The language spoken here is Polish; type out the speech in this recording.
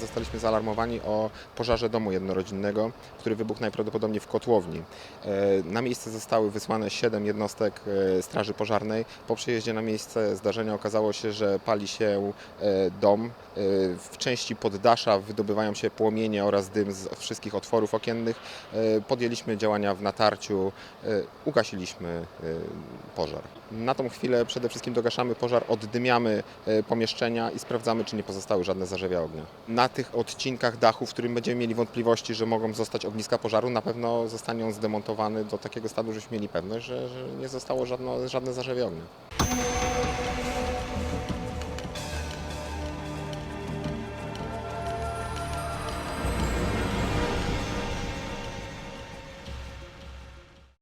zostaliśmy zaalarmowani o pożarze domu jednorodzinnego, który wybuchł najprawdopodobniej w kotłowni. E, Na miejsce zostały wysłane 7 jednostek e, Straży Pożarnej. Po przyjeździe na miejsce zdarzenia okazało się, że pali się e, dom. W części poddasza wydobywają się płomienie oraz dym z wszystkich otworów okiennych. Podjęliśmy działania w natarciu, ugasiliśmy pożar. Na tą chwilę przede wszystkim dogaszamy pożar, oddymiamy pomieszczenia i sprawdzamy, czy nie pozostały żadne zarzewia ognia. Na tych odcinkach dachu, w którym będziemy mieli wątpliwości, że mogą zostać ogniska pożaru, na pewno zostanie on zdemontowany do takiego stanu, żebyśmy mieli pewność, że, że nie zostało żadno, żadne zarzewia ognia.